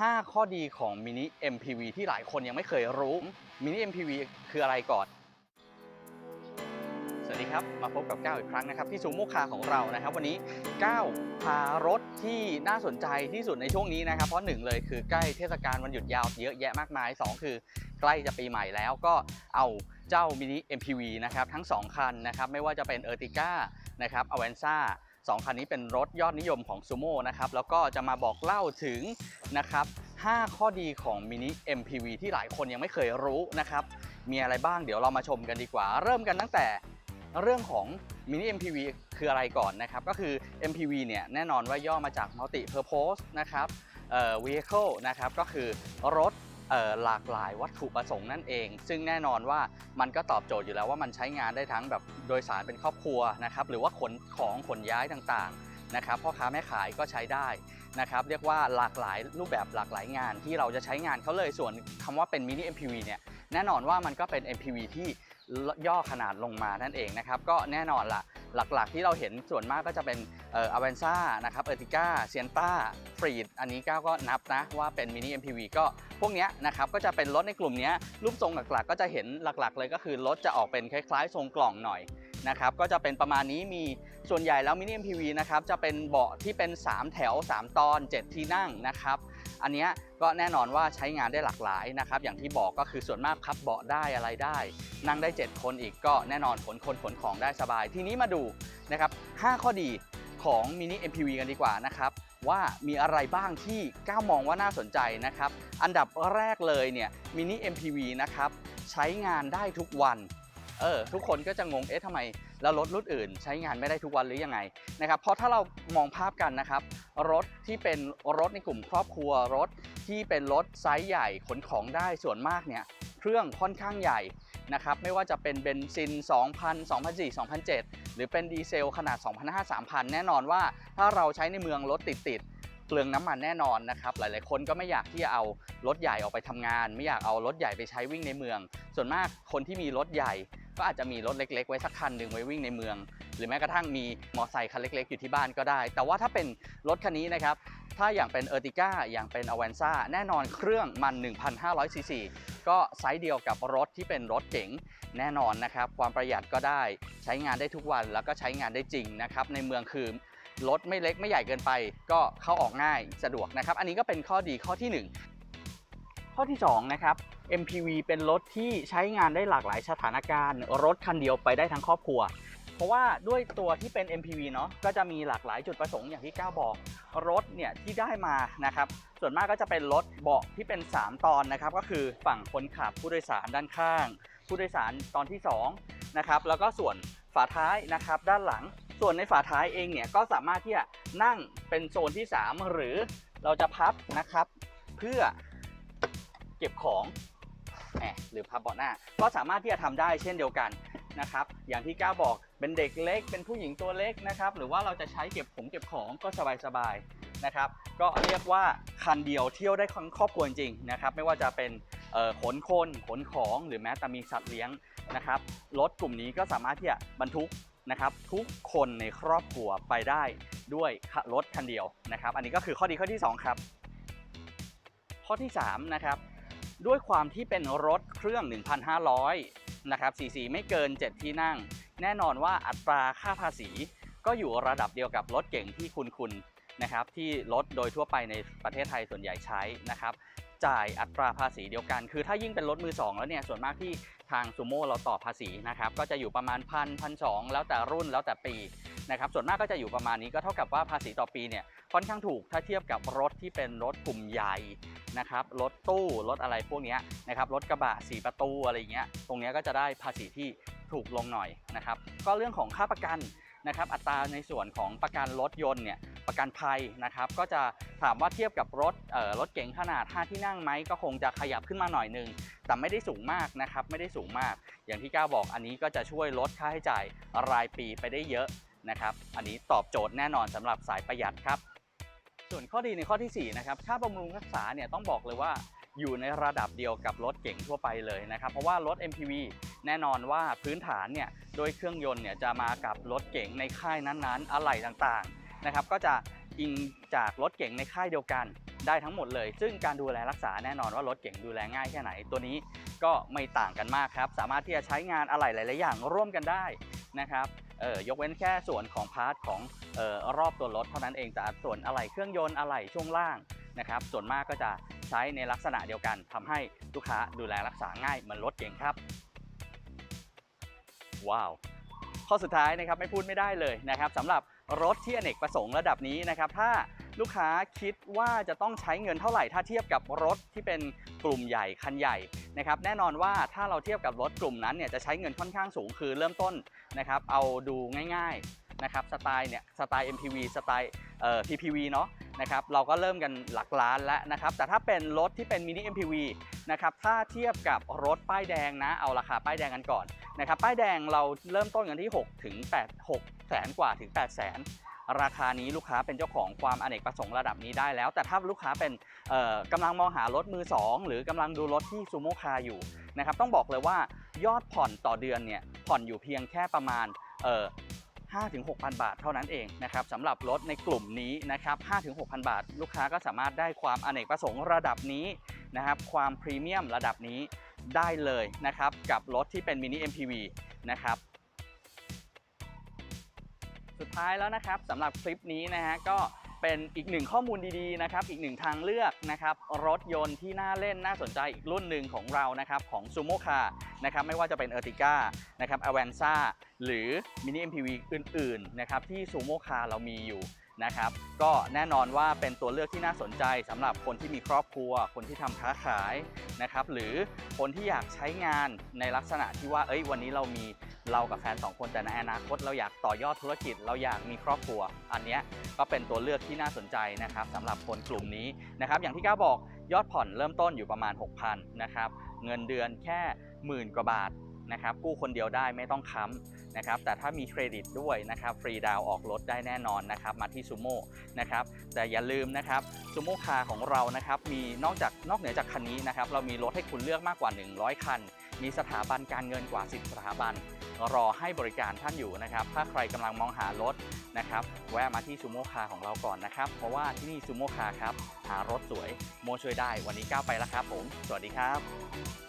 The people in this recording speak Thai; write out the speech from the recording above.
5 ข้อดีของ Mini MPV ที่หลายคนยังไม่เคยรู้ Mini MPV คืออะไรก่อน สวัสดีครับ มาพบกับก้าอีกครั้งนะครับ ที่ซูโม่คาของเรานะครับ วันนี้ก้าพารถที่น่าสนใจที่สุดในช่วงนี้นะครับ เพราะหนึ่งเลยคือใกล้เทศกาลวันหยุดยาวเยอะแยะมากมาย 2 คือใกล้จะปีใหม่แล้วก็เอาเจ้ามินิ MPV นะครับทั้ง 2 คันนะครับไม่ว่าจะเป็นเออร์ติก้านะครับอเวนซ่า 2 คันนี้เป็นรถยอดนิยมของซูโม่นะครับแล้วก็จะมาบอกเล่าถึงนะครับ5ข้อดีของมินิ MPV ที่หลายคนยังไม่เคยรู้นะครับมีอะไรบ้างเดี๋ยวเรามาชมกันดีกว่า เริ่มกันตั้งแต่เรื่องของมินิ MPV คืออะไรก่อนนะครับ ก็คือ MPV เนี่ยแน่นอนว่าย่อมาจาก Multi Purpose นะครับ Vehicle นะครับก็คือรถ หลากหลายวัตถุประสงค์นั่นเอง ซึ่งแน่นอนว่ามันก็ตอบโจทย์อยู่แล้วว่ามันใช้งานได้ทั้งแบบโดยสารเป็นครอบครัวนะครับหรือว่าขนของขนย้ายต่างๆนะครับพ่อค้าแม่ขายก็ใช้ได้นะครับเรียกว่าหลากหลายรูปแบบหลากหลายงานที่เราจะใช้งานเขาเลยส่วนคำว่าเป็นมินิ MPV เนี่ยแน่นอนว่ามันก็เป็น MPV ที่ ย่อขนาดลงมานั่นเองนะครับ ก็แน่นอนละหลักๆ ที่เราเห็นส่วนมากก็จะเป็นเอ่อ a v a n z a นะครับ e r t i g a Sienna Freed อันนี้ก้าวก็นับนะว่าเป็นมินิ MPV ก็พวกนี้นะครับก็จะเป็นรถในกลุ่มนี้รูปทรงหลักๆ ก็จะเห็นหลักๆ เลยก็คือรถจะออกเป็นคล้ายๆ ทรงกล่องหน่อยนะครับก็จะเป็นประมาณนี้มีส่วนใหญ่แล้วมินิ MPV นะครับจะเป็นเบาะที่เป็น 3 แถว 3 ตอน 7 ที่นั่งนะครับ อันนี้ก็แน่นอนว่าใช้งานได้หลากหลายนะครับอย่างที่บอกก็คือส่วนมากพับเบาะได้อะไรได้ นั่งได้ 7 คนอีกก็แน่นอนขนคนขนของได้สบาย ทีนี้มาดูนะครับ5ข้อดีของมินิ MPV กันดีกว่านะครับว่ามีอะไรบ้างที่ก้าวมองว่าน่าสนใจนะครับ อันดับแรกเลยเนี่ยมินิ MPV นะครับใช้งานได้ทุกวันเออทุกคนก็จะงงเอ๊ะทำไม แล้วรถรุ่นอื่น ใช้งานไม่ได้ทุกวันหรือยังไงนะครับเพราะถ้าเรามองภาพกันนะครับรถที่เป็นรถในกลุ่มครอบครัวรถที่เป็นรถไซส์ใหญ่ขนของได้ส่วนมากเนี่ยเครื่องค่อนข้างใหญ่นะครับไม่ว่าจะเป็นเบนซิน 2,000 2,004 2,007 หรือเป็นดีเซลขนาด 2,500 3,000 แน่นอนว่าถ้าเราใช้ในเมืองรถติดติดๆเปลืองน้ำมันแน่นอนนะครับหลายๆคนก็ไม่อยากที่จะเอารถใหญ่ออกไปทำงาน ไม่อยากเอารถใหญ่ไปใช้วิ่งในเมือง ส่วนมากคนที่มีรถใหญ่ ก็อาจจะมีรถเล็ก ๆ ไว้สักคันหนึ่งไว้วิ่งในเมือง หรือแม้กระทั่งมีมอไซค์คันเล็ก ๆ อยู่ที่บ้านก็ได้ แต่ว่าถ้าเป็นรถคันนี้นะครับถ้าอย่างเป็น e r t i g a อย่างเป็น a v a n z a แน่นอนเครื่องมัน 1,500ซีซีก็ไซส์เดียวกับรถที่เป็นรถเก๋งแน่นอนนะครับ ความประหยัดก็ได้ใช้งานได้ทุกวันแล้วก็ใช้งานได้จริงนะครับในเมืองคือรถไม่เล็กไม่ใหญ่เกินไป ก็เข้าออกง่ายสะดวกนะครับ อันนี้ก็เป็นข้อดีข้อที่หนึ่งข้อที่2นะครับ MPV เป็นรถที่ใช้งานได้หลากหลายสถานการณ์ รถคันเดียวไปได้ทั้งครอบครัว เพราะว่าด้วยตัวที่เป็น MPV เนาะก็จะมีหลากหลายจุดประสงค์อย่างที่ก้าวบอก รถเนี่ยที่ได้มานะครับส่วนมากก็จะเป็นรถเบาะที่เป็น 3 ตอนนะครับก็คือฝั่งคนขับผู้โดยสารด้านข้าง ผู้โดยสารตอนที่2นะครับแล้วก็ส่วนฝาท้ายนะครับด้านหลัง ส่วนในฝาท้ายเองเนี่ยก็สามารถที่จะนั่งเป็นโซนที่ 3 หรือเราจะพับนะครับ เพื่อเก็บของ แหมหรือพับเบาะหน้า ก็สามารถที่จะทำได้เช่นเดียวกันนะครับ อย่างที่ก้าบอกเป็นเด็กเล็ก เป็นผู้หญิงตัวเล็กนะครับ หรือว่าเราจะใช้เก็บผมเก็บของก็สบายๆนะครับ ก็เรียกว่าคันเดียวเที่ยวได้ทั้งครอบครัวจริงๆนะครับ ไม่ว่าจะเป็นขนคนขนของหรือแม้แต่มีสัตว์เลี้ยงนะครับ รถกลุ่มนี้ก็สามารถที่จะบรรทุกนะครับทุกคนในครอบครัวไปได้ด้วยรถคันเดียวนะครับ อันนี้ก็คือข้อดีข้อที่สองครับ ข้อที่สามนะครับ ด้วยความที่เป็นรถเครื่อง 1,500 นะครับซีไม่เกิน 7 ที่นั่ง แน่นอนว่าอัตราค่าภาษี ก็อยู่ระดับเดียวกับรถเก่งที่คุณคุณนะครับ ที่รถโดยทั่วไปในประเทศไทยส่วนใหญ่ใช้นะครับ จ่ายอัตราภาษีเดียวกัน คือถ้ายิ่งเป็นรถมือสองแล้วเนี่ย ส่วนมากที่ทางซูโม่เราต่อภาษีนะครับ ก็จะอยู่ประมาณพันพันสองแล้วแต่รุ่นแล้วแต่ปี นะครับส่วนมากก็จะอยู่ประมาณนี้ก็เท่ากับว่าภาษีต่อปีเนี่ยค่อนข้างถูกถ้าเทียบกับรถที่เป็นรถกลุ่มใหญ่นะครับรถตู้รถอะไรพวกนี้นะครับรถกระบะสีประตูอะไรเงี้ยตรงนี้ก็จะได้ภาษีที่ถูกลงหน่อยนะครับก็เรื่องของค่าประกันนะครับอัตราในส่วนของประกันรถยนต์เนี่ยประกันภัยนะครับก็จะถามว่าเทียบกับรถเออรถเก๋งขนาด 5 ที่นั่งไหมก็คงจะขยับขึ้นมาหน่อยนึงแต่ไม่ได้สูงมากนะครับไม่ได้สูงมาก อย่างที่ก้าบอกอันนี้ก็จะช่วยลดค่าใช้จ่ายรายปีไปได้เยอะ นะครับ อันนี้ตอบโจทย์แน่นอนสำหรับสายประหยัดครับ ส่วนข้อดีในข้อทีสี่4นะครับค่าบำรุงรักษาเนี่ยต้องบอกเลยว่าอยู่ในระดับเดียวกับรถเก๋งทั่วไปเลยนะครับ เพราะว่ารถ MPV แน่นอนว่าพื้นฐานเนี่ยโดยเครื่องยนต์เนี่ยจะมากับรถเก๋งในค่ายนั้นๆ อะไหล่ต่างๆนะครับ ก็จะอิงจากรถเก๋งในค่ายเดียวกันได้ทั้งหมดเลย ซึ่งการดูแลรักษาแน่นอนว่ารถเก๋งดูแลง่ายแค่ไหน ตัวนี้ก็ไม่ต่างกันมากครับ สามารถที่จะใช้งานอะไหล่หลาย ๆ อย่างร่วมกันได้นะครับ เออยกเว้นแค่ส่วนของพาร์ทของเออรอบตัวรถเท่านั้นเองแต่ส่วนอะไหล่เครื่องยนต์อะไหล่ช่วงล่างนะครับส่วนมากก็จะใช้ในลักษณะเดียวกันทำให้ลูกค้าดูแลรักษาง่ายเหมือนรถเก่งครับ ว้าวข้อสุดท้ายนะครับไม่พูดไม่ได้เลยนะครับสำหรับรถที่อเนกประสงค์ระดับนี้นะครับถ้า ลูกค้าคิดว่าจะต้องใช้เงินเท่าไหร่ถ้าเทียบกับรถที่เป็นกลุ่มใหญ่คันใหญ่นะครับแน่นอนว่าถ้าเราเทียบกับรถกลุ่มนั้นเนี่ยจะใช้เงินค่อนข้างสูงคือเริ่มต้นนะครับเอาดูง่ายๆนะครับสไตล์เนี่ยสไตล์ MPV สไตล์เอ่อ PPV เนาะนะครับเราก็เริ่มกันหลักล้านแล้วนะครับแต่ถ้าเป็นรถที่เป็นมินิ MPV นะครับถ้าเทียบกับรถป้ายแดงนะเอาราคาป้ายแดงกันก่อนนะครับป้ายแดงเราเริ่มต้นกันที่6ถึง8 6แสนกว่าถึง8แสน ราคานี้ลูกค้าเป็นเจ้าของความอเนกประสงค์ระดับนี้ได้แล้ว แต่ถ้าลูกค้าเป็นเอ่อกำลังมองหารถมือ 2 หรือกำลังดูรถที่ซูโม่คาอยู่นะครับต้องบอกเลยว่ายอดผ่อนต่อเดือนเนี่ยผ่อนอยู่เพียงแค่ประมาณ5-6,000 บาทเท่านั้นเองนะครับสำหรับรถในกลุ่มนี้นะครับ5-6,000 บาท ลูกค้าก็สามารถได้ความอเนกประสงค์ระดับนี้นะครับความพรีเมียมระดับนี้ได้เลยนะครับกับรถที่เป็นมินิ MPV นะครับ สุดท้ายแล้วนะครับสำหรับคลิปนี้นะฮะก็เป็นอีกหนึ่งข้อมูลดีๆนะครับอีกหนึ่งทางเลือกนะครับรถยนต์ที่น่าเล่นน่าสนใจอีกรุ่นหนึ่งของเรานะครับของ Sumo Car นะครับไม่ว่าจะเป็น Ertiga นะครับ Avanza หรือ Mini MPV อื่นๆนะครับที่ Sumo Car เรามีอยู่นะครับก็แน่นอนว่าเป็นตัวเลือกที่น่าสนใจสำหรับคนที่มีครอบครัว คนที่ทำค้าขายนะครับหรือคนที่อยากใช้งานในลักษณะที่ว่าเอ้ยวันนี้เรามี เรากับแฟนสองคนแต่ในอนาคตเราอยากต่อยอดธุรกิจ เราอยากมีครอบครัว อันนี้ก็เป็นตัวเลือกที่น่าสนใจนะครับสำหรับคนกลุ่มนี้นะครับ อย่างที่ก้าบอกยอดผ่อนเริ่มต้นอยู่ประมาณ 6,000นะครับเงินเดือนแค่หมื่นกว่าบาทนะครับกู้คนเดียวได้ไม่ต้องค้ำนะครับแต่ถ้ามีเครดิตด้วยนะครับฟรีดาวออกรถได้แน่นอนนะครับมาที่ซูโม่นะครับแต่อย่าลืมนะครับซูโม่คาของเรานะครับมีนอกจากนอกเหนือจากคันนี้นะครับเรามีรถให้คุณเลือกมากกว่า 100 คัน มีสถาบันการเงินกว่า 10 สถาบัน รอให้บริการท่านอยู่นะครับ ถ้าใครกำลังมองหารถนะครับ แวะมาที่ซูโม่คาของเราก่อนนะครับ เพราะว่าที่นี่ซูโม่คาครับ หารถสวย โมช่วยได้ วันนี้ก้าวไปแล้วครับผม สวัสดีครับ